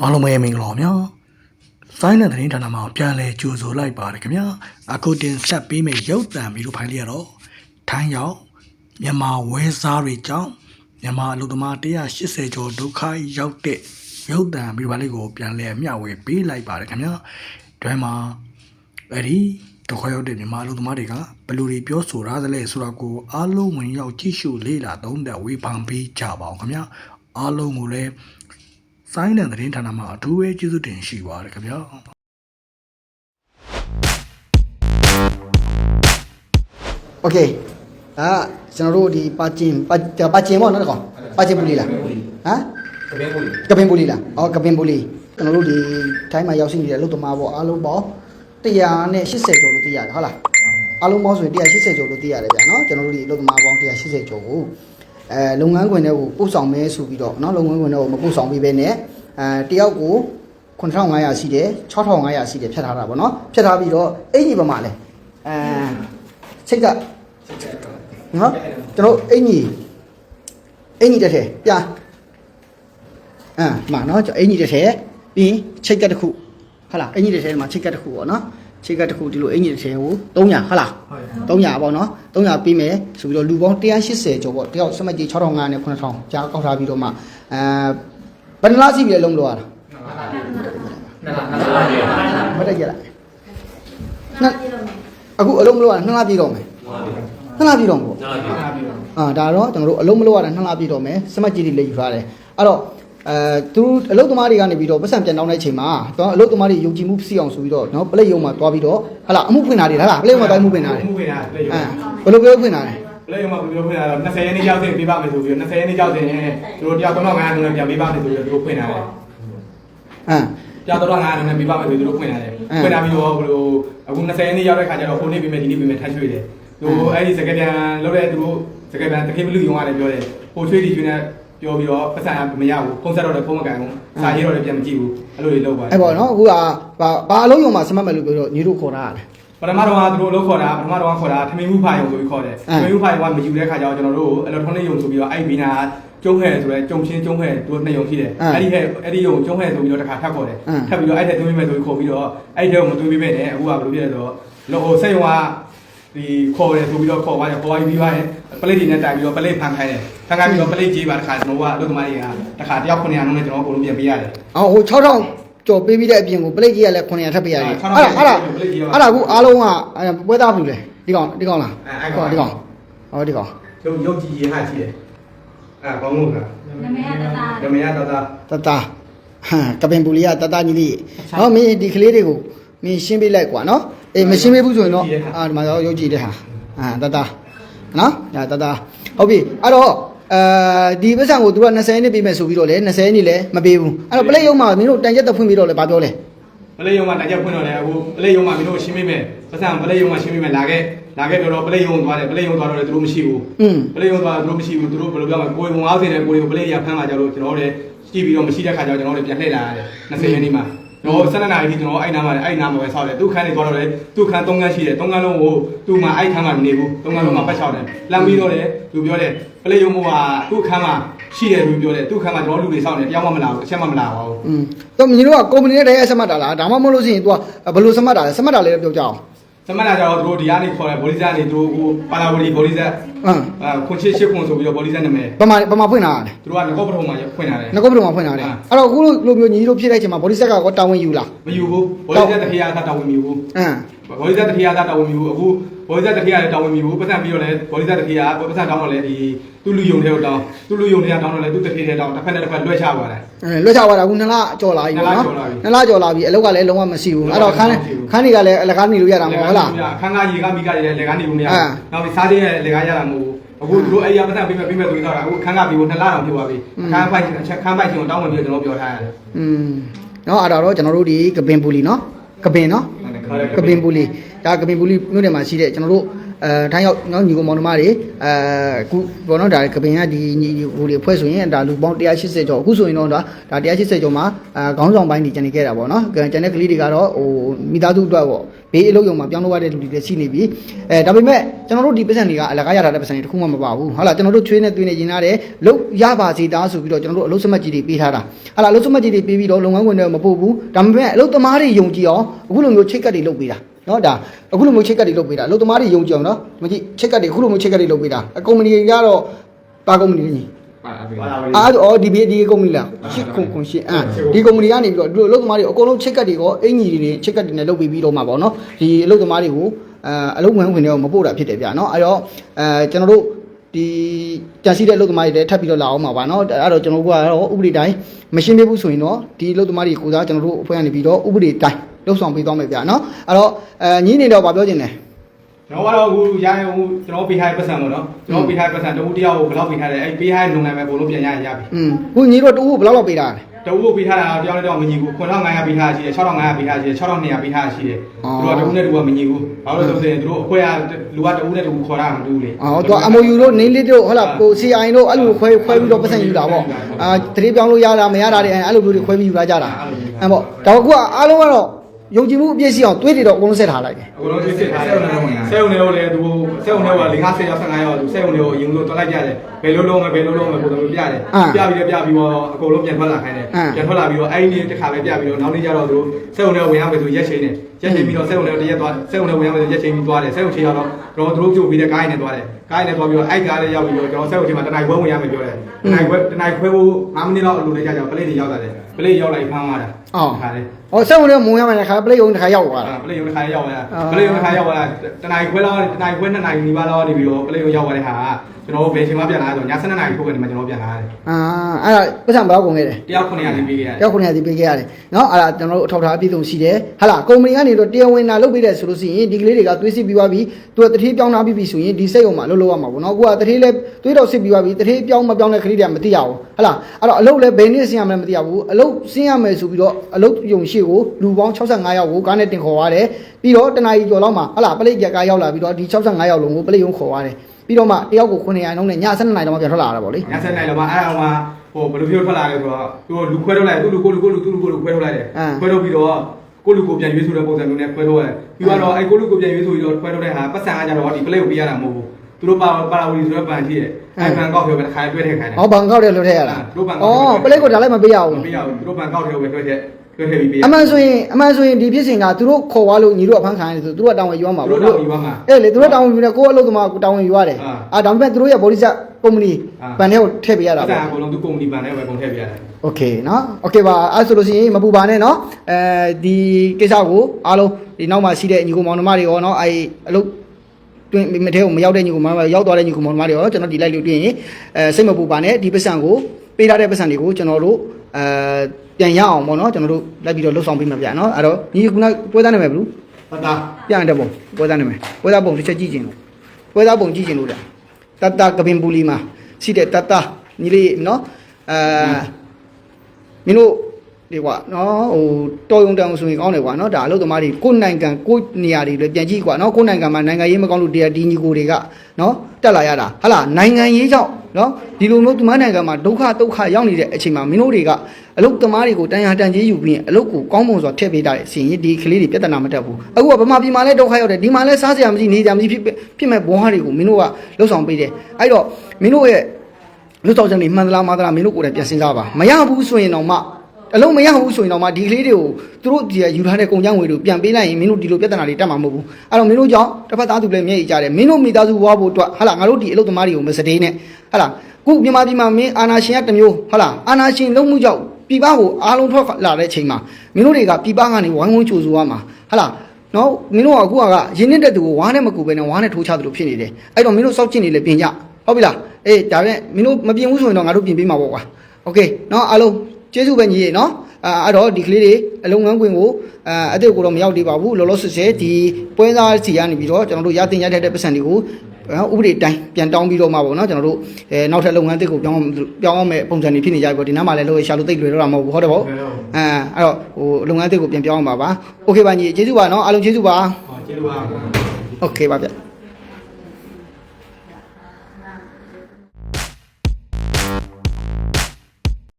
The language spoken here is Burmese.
အားလုံးပဲမင်္ဂလာပါဗျာဆိုင်းတဲ့သတင်းဌာနမှာပြန်လည်ကြိုဆိုလိုက်ပါတယ်ခင်ဗျာအခုတင်ဆက်ပေးမယ့်ရုပ်သံဗီဒီယိုဖိုင်လေးကတော့ထိုင်းရောက်မြန်မာဝဲစားတွေကြောင့်မြန်မာအလုပ်သမား180ကျော်ဒုက္ခရောက်တဲ့ရုပ်သံဗီဒီယိုဖိုင်လေးကိုပြန်လည်မျှဝေပေးလိုက်ပါတယ်ခင်ဗျာဒီမှာအဲ့ဒီဒုက္ခရောက်တဲ့မြန်မာအလုပ်သမားတွေကဘယ်လိုတွေပြောဆိုရသလဲဆိုတာကိုအားလုံးဝင်ရောက်ကြည့်ရှုလေ့လာသုံးသပ်ဝေဖန်ပေးကြပါအောင်ခင်ဗျာအားလုံးကိုလည်း စိုင်းတဲ့သတင်းဌာနမှာအထူးပဲကျေးဇူးတင်ရှိပါတယ်ခင်ဗျာ โอเคအာကျွန်တော်တို့ဒီပါကျင်ပါပါကျင်ပေါ့နော်တကောင်ပါကျင်ပူလီလားဟမ် ကပင်းကို ကပင်ပူလီလားအော်ကပင်ပူလီကျွန်တော်တို့ဒီထိုင်းမှာရောက်ရှိနေတဲ့အလုပ်သမားပေါ့အားလုံးပေါ့180ကျော်လို့သိရတယ်ဟုတ်လားအားလုံးပေါင်းဆိုရင်180ကျော်လို့သိရတယ်ဗျာနော်ကျွန်တော်တို့ဒီအလုပ်သမားပေါင်း180ကျော်ကို အဲလုပ်ငန်းခွင်တွေကိုပို့ဆောင်မဲဆိုပြီးတော့နော်လုပ်ငန်းခွင်တွေကိုမပို့ဆောင်ပြီးပဲနဲ့အဲတယောက်ကို9500ရှိတယ်6500ရှိတယ်ဖြတ်ထားတာပေါ့နော်ဖြတ်ထားပြီးတော့အဲ့ဒီပမာလဲအဲစိတ်ကနော်ကျွန်တော်အင်ကြီးအင်ကြီးတစ်ထည်ပြအမ်မှာနော်ကျွန်တော်အင်ကြီးတစ်ထည်ပြီးရင်ချိတ်ကတ်တစ်ခုဟုတ်လားအင်ကြီးတစ်ထည်မှာချိတ်ကတ်တစ်ခုပေါ့နော် ချိတ်ကတ်တစ်ခုဒီလိုအင်ကြီးတစ်ထည်ကို300ဟုတ်လား300ပေါ့နော်300ပြီးမယ်ဆိုပြီးတော့လူပေါင်း180ကျော်ပေါ့တယောက်စမတ်ကြီး6500နဲ့9000ကြားကောက်ထားပြီးတော့မှအဲဘယ်နှလားစီပြီးလဲလုံးလို့ရတာနလာနလာပြေမတက်ကြလားနှစ်အခုအလုံးမလို့ရတာနှစ်လားပြည့်တော့မယ်နှစ်လားပြည့်တော့မှာပေါ့နလာပြေအာဒါတော့ကျွန်တော်တို့အလုံးမလို့ရတာနှစ်လပြည့်တော့မယ်စမတ်ကြီးတွေလက်ယူထားတယ်အဲ့တော့ အဲသူအလုပ်သမားတွေကနေပြီးတော့ပတ်စံပြန်တောင်းတဲ့အချိန်မှာတော့အလုပ်သမားတွေယုံကြည်မှုဖြစ်အောင်ဆိုပြီးတော့နော်ပလက်ယုံမှာတွားပြီးတော့ဟလာအမှုဖွင့်တာတွေဟလာပလက်ယုံမှာတွားမှုဖွင့်တာတွေမှုခွင့်တာလက်ရုံအဲဘယ်လိုပြောဖွင့်တာလဲလက်ရုံမှာဘယ်လိုခွင့်တာလဲ20ရက်နေ့ရောက်စဉ်ပြပါမယ်ဆိုပြီးတော့20ရက်နေ့ရောက်စဉ်သူတို့တရားတော်တော်900နဲ့ပြန်ပြပါမယ်ဆိုပြီးတော့သူတို့ခွင့်တာတယ်အမ်တရားတော်တော်900နဲ့ပြပါမယ်ဆိုပြီးသူတို့ခွင့်တာတယ်ခွင့်တာပြီးတော့ဘယ်လိုအခု20ရက်နေ့ရောက်တဲ့ခါကျတော့ဟိုနေ့ပြင်မယ်ဒီနေ့ပြင်မယ်ထပ်ရွှေ့တယ်သူအဲ့ဒီစကပြန်လောက်တဲ့သူတို့စကပြန်တခေမလူယုံရတယ်ပြောတယ်ဟိုရွှေ့ဒီရွှေ့နဲ့ ပြောပြီးတော့ပတ်စံမရဘူးဖုန်းဆက်တော့လည်းဖုန်းမကန်ဘူးစာရေးတော့လည်းပြန်မကြည့်ဘူးအဲ့လိုတွေလုပ်ပါတယ်အဲ့ပေါ့နော်အခုကဘာဘာအလုံးယုံမှာစမတ်မယ်လို့ပြောတော့ညီတို့ခေါ်တာရတယ်ပထမတော့ကသူတို့လောက်ခေါ်တာပထမတော့ခေါ်တာထမင်းမှုဖိုင်ုံဆိုပြီးခေါ်တယ်ထမင်းမှုဖိုင်ကမယူတဲ့ခါကျတော့ကျွန်တော်တို့အလက်ထရောနစ်ယုံဆိုပြီးတော့အဲ့ဘီနာကျုံးဟဲဆိုရဲကျုံချင်းကျုံးဟဲတို့နှစ်ယုံရှိတယ်အဲ့ဒီဟဲအဲ့ဒီယုံကျုံးဟဲဆိုပြီးတော့တစ်ခါထပ်ခေါ်တယ်ထပ်ပြီးတော့အဲ့တဲ့သွင်းပေးမယ်ဆိုပြီးခေါ်ပြီးတော့အဲ့တဲ့ကိုမသွင်းပေးပဲနဲ့အခုကဘယ်လိုဖြစ်လဲဆိုတော့လောဟိုစိတ်ဝါဒီခေါ်တယ်ဆိုပြီးတော့ခေါ်ပါတယ်ခေါ်ပြီးပြီးပါတယ် ပလက်တွေနဲ့တိုင်ပြီးတော့ပလက်ဖန်ခိုင်းတယ်ဖန်ခိုင်းပြီးတော့ပလက်ကြီးပါတစ်ခါကျွန်တော်ကအလုပ်သမားတွေကတစ်ခါတယောက်900နှုန်းနဲ့ကျွန်တော်အကုန်လုံးပြန်ပေးရတယ်အော်ဟို6000ကျော်ပေးပြီးတဲ့အပြင်ကိုပလက်ကြီးကလည်း900ထပ်ပေးရတယ်6000အဲ့ဒါအဲ့ဒါပလက်ကြီးရောအဲ့ဒါအခုအားလုံးကအဲပွဲသားဘူးလေဒီကောင်ဒီကောင်လားအဲ့ကောင်ဒီကောင်ဟောဒီကောင်ရုပ်ရုပ်ကြည်ကြီးဟာရှိတယ်အဲ့ကောင်းလို့လားနမရတတာဓမ္မယတတာတတဟမ်ကပင်ပူလီကတတကြီးလေးဟောမင်းဒီကလေးတွေကိုမင်းရှင်းပေးလိုက်ကွာနော်အေးမရှင်းပေးဘူးဆိုရင်တော့အာဒီမှာတော့ရုပ်ကြည့်တဲ့ဟာအာတတ နော်ညာတတဟုတ်ပြီအဲ့တော့အဲဒီပတ်စံကိုသူက20နှစ်ပေးမယ်ဆိုပြီးတော့လေ20နှစ်လည်းမပေးဘူးအဲ့တော့ပလက်ရုံမှာမင်းတို့တန်ရက်တက်ဖွင့်ပြီးတော့လေဘာပြောလဲပလေယုံမှာတိုင်ချက်ဖွင့်တော့လေအခုပလေယုံမှာမင်းတို့ရှင်းပေးမယ်ပတ်စံပလေယုံမှာရှင်းပေးမယ်လာခဲ့လာခဲ့ပြောတော့ပလေယုံသွားတယ်ပလေယုံသွားတော့လေသူတို့မရှိဘူးอืมပလေယုံသွားသူတို့မရှိဘူးသူတို့ဘယ်လိုပြောမလဲကိုယ်ဝင်အောင်စင်တယ်ကိုယ်ကိုပလေရဖမ်းလာကြလို့ကျွန်တော်တို့လည်းကြည့်ပြီးတော့မရှိတဲ့ခါကျတော့ကျွန်တော်တို့လည်းပြန်လှည့်လာရတယ်20ရက်နေ့မှာ တော့12နာရီထိကျွန်တော်အဲ့နားမှာအဲ့နားမှာပဲဆောက်တယ်သူ့ခန်းနေသွားတော့လေသူ့ခန်း3ခန်းရှိတယ်3ခန်းလုံးကိုသူ့မှာအဲ့ခန်းမှာမနေဘူး3ခန်းလုံးမှာပတ်ချောက်တယ်လမ်းပြီးတော့လေသူပြောတယ်ပလေယုံကသူ့ခန်းမှာရှိတယ်သူပြောတယ်သူ့ခန်းမှာကျွန်တော်လူတွေဆောက်နေတရားမှမလာဘူးအချက်မှမလာပါဘူး อืมတော့ညီတို့ကကုမ္ပဏီနဲ့တည်းအဆက်မှတ်တာလားဒါမှမဟုတ်လို့ရှိရင် तू ကဘယ်လိုဆက်မှတ်တာလဲဆက်မှတ်တာလေးပြောကြအောင် သမဏကျတော့သူတို့ဒီကနေခေါ်တယ်ဘောလီဇာနေသူတို့ဟိုပါလာဝလီဘောလီဇာဟမ်အာခွန်ချစ်ရှစ်ခွန်ဆိုပြီးတော့ဘောလီဇာနာမည်ပမာပမာဖွင့်တာလဲသူတို့ကငကောပထုံမှာဖွင့်လာတယ် ငကုတ်ပလုံမှာဖွင့်တာလေအဲ့တော့အခုလိုမျိုးညီတို့ဖြစ်တဲ့အချိန်မှာဘောဒီဆက်ကကောတာဝန်ယူလားမယူဘူးဘောလီဇာတခေယာကတာဝန်မယူဘူးအမ်ဘောလီဇာတခေယာကတာဝန်မယူဘူးအခု ဘောလီဇာတခေယာလည်းတာဝန်မယူဘူးပတ်စံပြီးတော့လည်းဘောလီဇာတခေယာပတ်စံတောင်းတော့လည်းဒီသူ့လူယုံတဲ့တောင်းသူ့လူယုံတဲ့တောင်းတော့လည်းသူ့တခေတဲ့တောင်းတစ်ဖက်နဲ့တစ်ဖက်လွှဲချသွားတယ် အဲလွတ်ချသွားတာအခုနှစ်လကြော်လာပြီပေါ့နော် နှစ်လကျော်လာပြီ နှစ်လကြော်လာပြီအလောက်ကလည်းလုံးဝမရှိဘူးအဲ့တော့ခန်းခန်းတွေကလည်းအလကားနေလို့ရတာမဟုတ်လား ခန်းကားရေကမိကတွေလည်းလေကားနေဘူးမရ အာ ဘူးနောက်ပြီးစားတဲ့လေကားရတာမဟုတ်ဘူးအခုသူတို့အဲ့ရပတ်စံပြီးမဲ့ပြီးမဲ့သူတော့အခုခန်းကားပြီးကိုနှစ်လတောင်ပြသွားပြီခန်းပိုက်ခန်းပိုက်ချင်းကိုတောင်းဝင်ပြီးကျွန်တော်ပြောထားရတယ် อืมเนาะအဲ့ဒါတော့ကျွန်တော်တို့ဒီကပင်ပူလီเนาะကပင်เนาะ ကပင်ပူလီဒါကပင်ပူလီမြို့နယ်မှာရှိတဲ့ကျွန်တော်တို့ အဲထိုင်းရောက်နော်ညီကောင်မောင်နှမတွေအဲအခုဘောနော်ဒါကပင်ကဒီညီဟိုတွေဖွဲ့ဆိုရင်ဒါလူပေါင်း180ကျော်အခုဆိုရင်တော့ဒါဒါ180ကျော်မှာအဲခေါင်းဆောင်ပိုင်းတွေကျန်နေခဲ့တာပေါ့နော်ကျန်တဲ့ကလေးတွေကတော့ဟိုမိသားစုအတွက်ပေါ့ဘေးအလုပ်ရုံမှာပြောင်းလို့ရတဲ့လူတွေလည်းရှိနေပြီအဲဒါပေမဲ့ကျွန်တော်တို့ဒီပတ်စံတွေကအလကားရတာတဲ့ပတ်စံတွေတခုမှမပါဘူးဟုတ်လားကျွန်တော်တို့ချွေးနေသွင်းနေရင်ရတယ်လုတ်ရပါစီတာဆိုပြီးတော့ကျွန်တော်တို့အလုပ်စမတ်ကြီးတွေပေးထားတာဟုတ်လားအလုပ်စမတ်ကြီးတွေပေးပြီးတော့လုပ်ငန်းဝင်တွေမပို့ဘူးဒါပေမဲ့အလုပ်သမားတွေယုံကြည်အောင်အခုလိုမျိုးချိတ်ကတ်တွေလုပ်ပေးတာ နော်ဒါအခုလိုမျိုးချိတ်ကတ်တွေလုပ်ပေးတာအလုပ်သမားတွေယုံကြည်အောင်နော်မကြည့်ချိတ်ကတ်တွေအခုလိုမျိုးချိတ်ကတ်တွေလုပ်ပေးတာအကုမ္ပဏီတွေကတော့ပါကုမ္ပဏီတွေညီပါအပေးအားအော်ဒီဘီဒီကုမ္ပဏီလားရှစ်ခွန်ခွန်ရှစ်အာဒီကုမ္ပဏီကနေပြီးတော့ဒီလိုအလုပ်သမားတွေအကုန်လုံးချိတ်ကတ်တွေရောအင်ကြီးတွေချိတ်ကတ်တွေနဲ့လုပ်ပြီးပြီးတော့မှာပေါ့နော်ဒီအလုပ်သမားတွေကိုအဲအလုပ်ဝင်ဝင်တွေကိုမပို့တာဖြစ်တယ်ဗျာနော်အဲ့တော့အဲကျွန်တော်တို့ဒီကြံစည်တဲ့အလုပ်သမားတွေလည်းထပ်ပြီးတော့လာအောင်ပါပါနော်အဲ့တော့ကျွန်တော်တို့ကတော့ဥပဒေတိုင်းမရှင်းပြဘူးဆိုရင်တော့ဒီအလုပ်သမားတွေကိုစားကျွန်တော်တို့အဖွဲ့ကနေပြီးတော့ဥပဒေတိုင်း လှုပ်ဆောင်ပေးသွားမယ်ဗျာနော်အဲ့တော့အဲညီနေတော့ဗာပြောချင်တယ်ကျွန်တော်ကတော့အခုရရင်ဟိုကျွန်တော်ပေးထားတဲ့ပတ်စံပေါ့နော်ကျွန်တော်ပေးထားတဲ့ပတ်စံတဦးတယောက်ကိုဘယ်လောက်ပေးထားတယ်အဲ့ပေးထားတဲ့လုံနိုင်မဲ့ဘုံလုံးပြန်ရရင်ရပြီอืมခုညီတို့တူဘယ်လောက်လောက်ပေးတာလဲတဦးကိုပေးထားတာတယောက်နဲ့တော့မညီဘူး9500ပေးထားရှိတယ်6500ပေးထားရှိတယ်6200ပေးထားရှိတယ်သူတို့ကတဦးနဲ့တူကမညီဘူးဘာလို့လဲဆိုရင်သူတို့အခွဲကလူကတဦးနဲ့တူခေါ်တာမတူဘူးလေအော်တော့ MOU တို့နေလေးတို့ဟုတ်လားကို CI တို့အဲ့လိုခွဲခွဲပြီးတော့ပတ်စံယူတာပေါ့အာတတိပြောင်းလို့ရတာမရတာတွေအဲ့လိုမျိုးတွေခွဲပြီးယူလာကြတာအဲ့ပေါ့ဒါကအားလုံးကတော့ ယုံကြည်မှုအပြည့်ရှိအောင်တွေးတွေတော့အကုန်လုံးဆက်ထားလိုက်တယ်အကုန်လုံးစစ်စစ်ထားတယ်စေုံနေလို့လေသူစေုံနေက၄50ရောက်55ရောက်သူစေုံနေကိုအရင်ကတွက်လိုက်ကြတယ်ဘယ်လိုလုံးမဘယ်လိုလုံးမပုံစံမျိုးပြတယ်ပြပြီးတော့ပြပြီးတော့အကုန်လုံးပြန်ထွက်လာခိုင်းတယ်ပြန်ထွက်လာပြီးတော့အဲ့ဒီနေ့တစ်ခါပဲပြပြီးတော့နောက်နေ့ကျတော့သူစေုံနေဝင်ရမယ်ဆိုရက်ချိန်နေရက်ချိန်ပြီးတော့စက်ုံလည်းတရက်သွားစက်ုံလည်းဝင်ရောက်ရက်ချိန်ပြီးသွားတယ်စက်ုံချိန်ရတော့ကျွန်တော်တို့ပြုတ်ပြီးတဲ့ကားနဲ့သွားတယ်ကားနဲ့သွားပြီးတော့အဲ့ကားလေးရောက်ပြီးတော့ကျွန်တော်စက်ုံချိန်မှာတနိုင်ခွဲဝင်ရမယ်ပြောတယ်တနိုင်ခွဲတနိုင်ခွဲဖို့5မိနစ်လောက်အလိုလေးကြာကြာပလေးတွေရောက်လာတယ်ပလေးရောက်လိုက်ဖမ်းသွားတာအော်ခါလေးအော်စက်ုံလည်းမဝင်ရမယ်ခါပလေးုံတစ်ခါရောက်သွားတာပလေးုံတစ်ခါရောက်သွားတာပလေးုံတစ်ခါရောက်သွားတာတနိုင်ခွဲလောက်တနိုင်ခွဲ2နိုင်နီးပါးလောက်နေပြီးတော့ပလေးုံရောက်သွားတဲ့ဟာကျွန်တော်ဘယ်ချိန်မှပြန်လာဆိုည7နာရီထိုးကနေမှကျွန်တော်ပြန်လာရတယ်။အာအဲ့ဒါပတ်စံဘယ်လောက်ကုန်ခဲ့လဲ။190တိပေးခဲ့ရတယ်။190တိပေးခဲ့ရတယ်။နော်အဲ့ဒါကျွန်တော်တို့အထောက်ထားအပြည့်စုံရှိတယ်။ဟာလာကုမ္ပဏီကကနေတော့တရားဝင်လာလုပ်ပေးတယ်ဆိုလို့ရှိရင်ဒီကလေးတွေကသွေးစစ်ပြီးသွားပြီသူကတထေးပြောင်းလာပြီးပြီဆိုရင်ဒီစိတ်ုံမှာလှုပ်လှုပ်ရမှာပေါ့နော်ကိုကတထေးလဲသွေးတော်စစ်ပြီးသွားပြီတထေးပြောင်းမပြောင်းတဲ့ကလေးတွေကမသိရဘူးဟလားအဲ့တော့အလုပ်လဲဘယ်နည်းဆင်းရမလဲမသိရဘူးအလုပ်ဆင်းရမယ်ဆိုပြီးတော့အလုပ်ယုံရှိကိုလူပေါင်း65ယောက်ကိုကားနဲ့တင်ခေါ်ရတယ်ပြီးတော့တနားကြီးကျော်လောက်မှာဟလားပလိတ်ကြက်ကားရောက်လာပြီးတော့ဒီ65ယောက်လုံးကိုပလိတ်ယုံခေါ်ရတယ်ပြီးတော့မှတယောက်ကို900ရောင်းနဲ့ည7နာရီတော့မှပြန်ထွက်လာတာပေါ့လေည7နာရီတော့မှအဲ့အောင်မှာဟိုဘယ်လိုဖြစ်ထွက်လာလဲဆိုတော့သူလူခွဲထုတ်လိုက်သူလူကိုလူကိုလူသူလူကိုလူခွဲထုတ်လိုက်တယ်ခွဲထုတ်ပြီးတော့ ကိုလူကိုပြန်ရွေးဆိုတဲ့ပုံစံမျိုးနဲ့ခွဲထုတ်ရတယ်ပြီးတော့အဲ့ကိုလူကိုပြန်ရွေးဆိုပြီးတော့ခွဲထုတ်တဲ့ဟာပတ်စံကကြတော့ဒီပလေကိုပေးရတာမဟုတ်ဘူးသူတို့ပါပါလာဝီဆိုတဲ့ပန်ရှိတယ်အဲ့ပန်ကောက်ပြောပဲတစ်ခါတွဲထည့်ခိုင်းတယ်ဟောဘန်ကောက်တယ်လို့ထည့်ရတာတို့ဘန်ကောက်ဩပလိတ်ကိုဒါလည်းမပေးရဘူးမပေးရဘူးသူတို့ဘန်ကောက်ထဲကိုပဲတွဲထည့်တွဲထည့်ပြီးပေးရ အမှန်ဆိုရင်အမှန်ဆိုရင်ဒီဖြစ်စဉ်ကသူတို့ခေါ်သွားလို့ညီတို့အဖမ်းခံရတယ်ဆိုသူတို့ကတောင်းဝင်ယူရမှာ သူတို့တောင်းဝင်ယူရမှာ အေးလေသူတို့တောင်းဝင်ယူနေကိုယ့်အလုပ်သမားကိုတောင်းဝင်ယူရတယ် အာ အာဒါပေမဲ့သူတို့ရဲ့ body set ကုမ္ပဏီ အာ ဘန်ထဲကိုထည့်ပေးရတာ အဲ့ ပေါ့ ဒါအကုန်လုံးသူကုမ္ပဏီဘန်နဲ့ပဲပုံထည့်ပေးရတယ် โอเคเนาะโอเคပါအဲ့ဆိုလို့ရှိရင်မပူပါနဲ့เนาะအဲဒီကိစ္စကိုအားလုံးဒီနောက်မှာရှိတဲ့ညီကိုမောင်နှမတွေရောเนาะအဲအလုပ်တွင်မထဲကိုမရောက်တဲ့ညီကိုမောင်နှမတွေရောက်သွားတဲ့ညီကိုမောင်နှမတွေရောကျွန်တော်ဒီလိုက်လို့တွင်ရင်အဲစိတ်မပူပါနဲ့ဒီပတ်စံကို ပေးထားတဲ့ပတ်စံတွေကိုကျွန်တော်တို့အဲပြန်ရအောင်ပေါ့နော်ကျွန်တော်တို့လိုက်ပြီးတော့လှုပ်ဆောင်ပေးမှာပြနော်အဲ့တော့ညီကနပွဲသားနာမည်ဘယ်လိုတတာပြန်တဲ့ပုံပွဲသားနာမည်ပွဲသားပုံတစ်ချက်ကြည့်ခြင်းလို့ပွဲသားပုံကြည့်ခြင်းလို့တတကပင်ပူလီမှာရှိတဲ့တတညီလေးနော်အဲမင်းတို့ဒီကွာနော်ဟိုတော်ယုံတောင်ဆိုရင်ကောင်းတယ်ကွာနော်ဒါအလုပ်သမားတွေကိုယ်နိုင်ငံကိုယ်နေရာတွေလည်းပြန်ကြည့်ကွာနော်ကိုယ်နိုင်ငံမှာနိုင်ငံရေးမကောင်းလို့တရားဒီညီကိုတွေကနော်တက်လာရတာဟဟလာနိုင်ငံရေးကြောင့် နော်ဒီလိုမျိုးသူမနိုင်ငံမှာဒုက္ခဒုက္ခရောက်နေတဲ့အချိန်မှာမင်းတို့တွေကအလုပ်သမားတွေကိုတန်ရာတန်ကြီးယူပြီးရင်အလုပ်ကိုကောင်းမွန်စွာထည့်ပေးတာစီရင်ဒီကလေးတွေပြဿနာမတက်ဘူးအခုကဗမာပြည်မှာလည်းဒုက္ခရောက်တယ်ဒီမှာလည်းစားစရာမရှိနေကြမရှိဖြစ်ဖြစ်မဲ့ဘဝတွေကိုမင်းတို့ကလှုပ်ဆောင်ပေးတယ်အဲ့တော့မင်းတို့ရဲ့လူတော်ချက်နေမှန်သလားမှားသလားမင်းတို့ကိုယ်တိုင်ပြန်စဉ်းစားပါမရဘူးဆိုရင်တော့မှ အလုံးမရဘူးဆိုရင်တော့မှဒီကလေးတွေကိုသူတို့ဒီယူထားတဲ့ကုန်ကျန်းငွေတွေကိုပြန်ပေးလိုက်ရင်မင်းတို့ဒီလိုပြဿနာတွေတက်မှာမဟုတ်ဘူးအဲ့တော့မင်းတို့ကြောင့်တစ်ဖက်သားသူလည်းမျက်ရည်ကြတယ်မင်းတို့မိသားစုဘွားဖို့အတွက်ဟာလာငါတို့ဒီအလုပ်သမားတွေကိုမစတေးနဲ့ဟာလာခုမြန်မာပြည်မှာမင်းအာနာရှင်ကတစ်မျိုးဟာလာအာနာရှင်လုံးမှုကြောင့်ပြည်ပကိုအားလုံးထွက်လာတဲ့အချိန်မှာမင်းတို့တွေကပြည်ပကနေဝိုင်းဝန်းကြိုဆိုရမှာဟာလာနော်မင်းတို့ကအခုကရင်းနှီးတဲ့သူကိုဝါးနဲ့မကူပဲနဲ့ဝါးနဲ့ထိုးချသလိုဖြစ်နေတယ်အဲ့တော့မင်းတို့စောက်ကျင်နေလေပြင်ကြဟုတ်ပြီလားအေးဒါပေမဲ့မင်းတို့မပြင်ဘူးဆိုရင်တော့ငါတို့ပြင်ပေးမှာပေါ့ကွာโอเคနော်အားလုံး ကျေးဇူးပဲညီရေနော်အာအဲ့တော့ဒီကလေးတွေအလုံးငန်းခွင်ကိုအာအတိတ်ကိုတော့မရောက်သေးပါဘူးလောလောဆယ်ဆယ်ဒီပွဲသားစီကနေပြီးတော့ကျွန်တော်တို့ရတင်ရတဲ့ပတ်စံတွေကိုဥပဒေတိုင်းပြန်တောင်းပြီးတော့မှာပေါ့နော်ကျွန်တော်တို့အဲနောက်ထပ်လုပ်ငန်းတစ်ကိုပြောင်းပြောင်းအောင်မဲ့ပုံစံတွေဖြစ်နေကြပြီပေါ့ဒီနားမှာလည်းလို့ရှာလို့တိတ်လွယ်တော့တာမဟုတ်ဘူးဟုတ်တယ်ပေါ့အဲအဲ့တော့ဟိုလုပ်ငန်းတစ်ကိုပြန်ပြောင်းအောင်ပါပါโอเคပါညီကျေးဇူးပါနော်အားလုံးကျေးဇူးပါ ဟုတ် ကျေးဇူးပါ โอเคပါဗျ